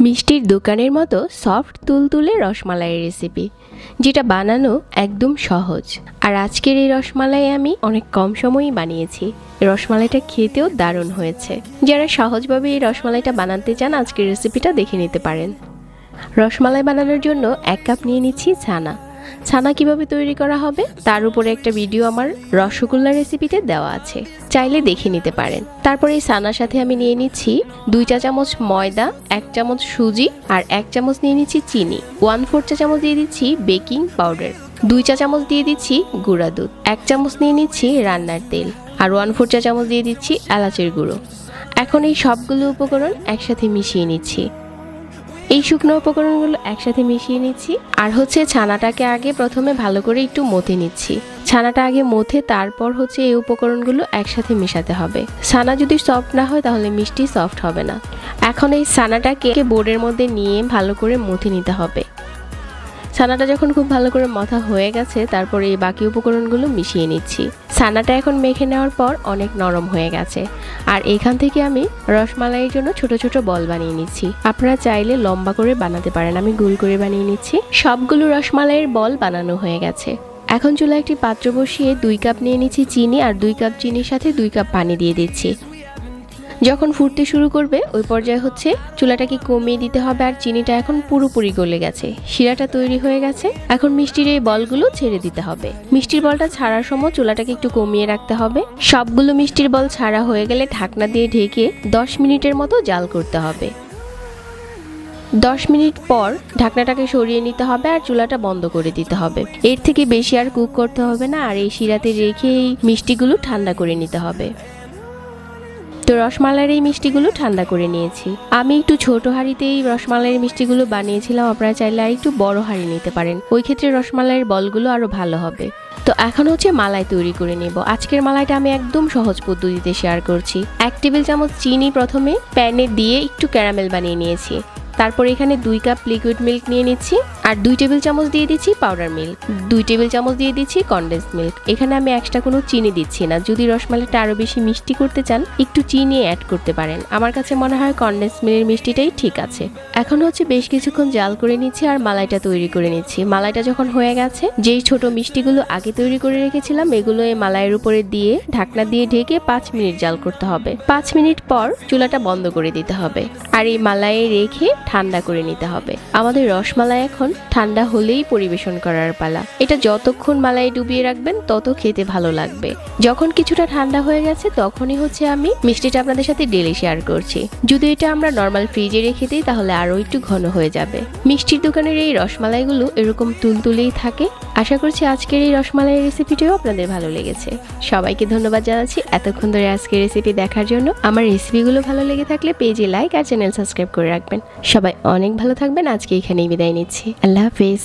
মিষ্টির দোকানের মতো সফট তুলতুলে রসমালাইয়ের রেসিপি যেটা বানানো একদম সহজ। আর আজকের এই রসমালাই আমি অনেক কম সময়ই বানিয়েছি। রসমালাইটা খেতেও দারুণ হয়েছে। যারা সহজভাবে এই রসমালাইটা বানাতে চান, আজকের রেসিপিটা দেখে নিতে পারেন। রসমালাই বানানোর জন্য এক কাপ নিয়ে নিচ্ছি ছানা। ছানা কীভাবে তৈরি করা হবে, তার উপরে একটা ভিডিও আমার রসগোল্লা রেসিপিতে দেওয়া আছে। চাইলে দেখে নিতে পারেন। তারপরে এই ছানার সাথে আমি নিয়ে নিচ্ছি দুই চা চামচ ময়দা, এক চামচ সুজি আর এক চামচ নিয়ে নিচ্ছি চিনি। ওয়ান ফোর চা চামচ দিয়ে দিচ্ছি বেকিং পাউডার দুই চা চামচ দিয়ে দিচ্ছি গুঁড়া দুধ। এক চামচ নিয়ে নিচ্ছি রান্নার তেল। আর ওয়ান ফোর চা চামচ দিয়ে দিচ্ছি এলাচের গুঁড়ো। এখন এই সবগুলো উপকরণ একসাথে মিশিয়ে নিচ্ছি। এই শুকনো উপকরণগুলো একসাথে মিশিয়ে নিচ্ছি। আর হচ্ছে ছানাটাকে আগে প্রথমে ভালো করে একটু মথে নিচ্ছি। ছানাটা আগে মথে, তারপর হচ্ছে এই উপকরণগুলো একসাথে মেশাতে হবে। ছানা যদি সফট না হয়, তাহলে মিষ্টি সফট হবে না। এখন এই ছানাটাকে বোর্ডের মধ্যে নিয়ে ভালো করে মথে নিতে হবে। ছানাটা যখন খুব ভালো করে মাথা হয়ে গেছে, তারপরে এই বাকি উপকরণগুলো মিশিয়ে নিচ্ছি। ছানাটা এখন মেখে নেওয়ার পর অনেক নরম হয়ে গেছে। আর এখান থেকে আমি রসমালাইয়ের জন্য ছোট ছোট বল বানিয়ে নিচ্ছি। আপনারা চাইলে লম্বা করে বানাতে পারেন। আমি গোল করে বানিয়ে নিচ্ছি। সবগুলো রসমালাইয়ের বল বানানো হয়ে গেছে। এখন চুলা একটি পাত্র বসিয়ে দুই কাপ নিয়ে নিচ্ছি চিনি আর দুই কাপ চিনির সাথে দুই কাপ পানি দিয়ে দিচ্ছি। যখন ফুটতে শুরু করবে, ওই পর্যায়ে হচ্ছে চুলাটাকে কমিয়ে দিতে হবে আর চিনিটা এখন পুরোপুরি গলে গেছে। শিরাটা তৈরি হয়ে গেছে। এখন মিষ্টির এই বলগুলো ছেড়ে দিতে হবে। মিষ্টির বলটা ছাড়ার সময় চুলাটাকে একটু কমিয়ে রাখতে হবে। সবগুলো মিষ্টির বল ছাড়া হয়ে গেলে ঢাকনা দিয়ে ঢেকে দশ মিনিটের মতো জাল করতে হবে। দশ মিনিট পর ঢাকনাটাকে সরিয়ে নিতে হবে আর চুলাটা বন্ধ করে দিতে হবে। এর থেকে বেশি আর কুক করতে হবে না। আর এই শিরাতে রেখে এই মিষ্টিগুলো ঠান্ডা করে নিতে হবে। তো রসমালাইয়ের এই মিষ্টিগুলো ঠান্ডা করে নিয়েছি। আমি একটু ছোট হাঁড়িতে এই রসমালাইয়ের মিষ্টিগুলো বানিয়েছিলাম। আপনারা চাইলে আর একটু বড় হাঁড়ি নিতে পারেন। ওই ক্ষেত্রে রসমালাইয়ের বলগুলো আরও ভালো হবে। তো এখন হচ্ছে মালাই তৈরি করে নেব। আজকের মালাইটা আমি একদম সহজ পদ্ধতিতে শেয়ার করছি। এক টেবিল চামচ চিনি প্রথমে প্যানে দিয়ে একটু ক্যারামেল বানিয়ে নিয়েছি। তারপর এখানে দুই কাপ লিকুইড মিল্ক নিয়ে নিচ্ছি। আর দুই টেবিল চামচ দিয়ে দিচ্ছি পাউডার মিল্ক দুই টেবিল চামচ দিয়ে দিচ্ছি কনডেন্স মিল্ক এখানে আমি এক্সট্রা কোনো চিনি দিচ্ছি না। যদি রসমালাইটা আরও বেশি মিষ্টি করতে চান, একটু চিনি অ্যাড করতে পারেন। আমার কাছে মনে হয় কনডেন্স মিল্কের মিষ্টিটাই ঠিক আছে। এখন হচ্ছে বেশ কিছুক্ষণ জাল করে নিচ্ছি আর মালাইটা তৈরি করে নিচ্ছি। মালাইটা যখন হয়ে গেছে, যেই ছোট মিষ্টিগুলো আগে তৈরি করে রেখেছিলাম, এগুলো এই মালাইয়ের উপরে দিয়ে, ঢাকনা দিয়ে ঢেকে পাঁচ মিনিট জাল করতে হবে। পাঁচ মিনিট পর চুলাটা বন্ধ করে দিতে হবে। আর এই মালাইয়ে রেখে ঠান্ডা করে নিতে হবে। আমাদের রসমালাই এখন ঠান্ডা হলেই পরিবেশন করার পালা। এটা যতক্ষণ মালাই ডুবিয়ে রাখবেন, তত খেতে ভালো লাগবে। যখন কিছুটা ঠান্ডা হয়ে গেছে, তখনই হচ্ছে আমি মিষ্টিটা আপনাদের সাথে ডেলি শেয়ার করছি। যদি এটা আমরা নর্মাল ফ্রিজে রেখে দিই, তাহলে আরও একটু ঘন হয়ে যাবে। মিষ্টির দোকানের এই রসমালাইগুলো এরকম তুলতুলেই থাকে। আশা করছি আজকের এই রসমালাই রেসিপিটিও আপনাদের ভালো লেগেছে। সবাইকে ধন্যবাদ জানাচ্ছি এতক্ষণ ধরে আজকের রেসিপি দেখার জন্য। আমার রেসিপিগুলো ভালো লেগে থাকলে পেজে লাইক আর চ্যানেল সাবস্ক্রাইব করে রাখবেন। সবাই অনেক ভালো থাকবেন। আজকে এখানেই বিদায় নিচ্ছি। আল্লাহ হাফিজ।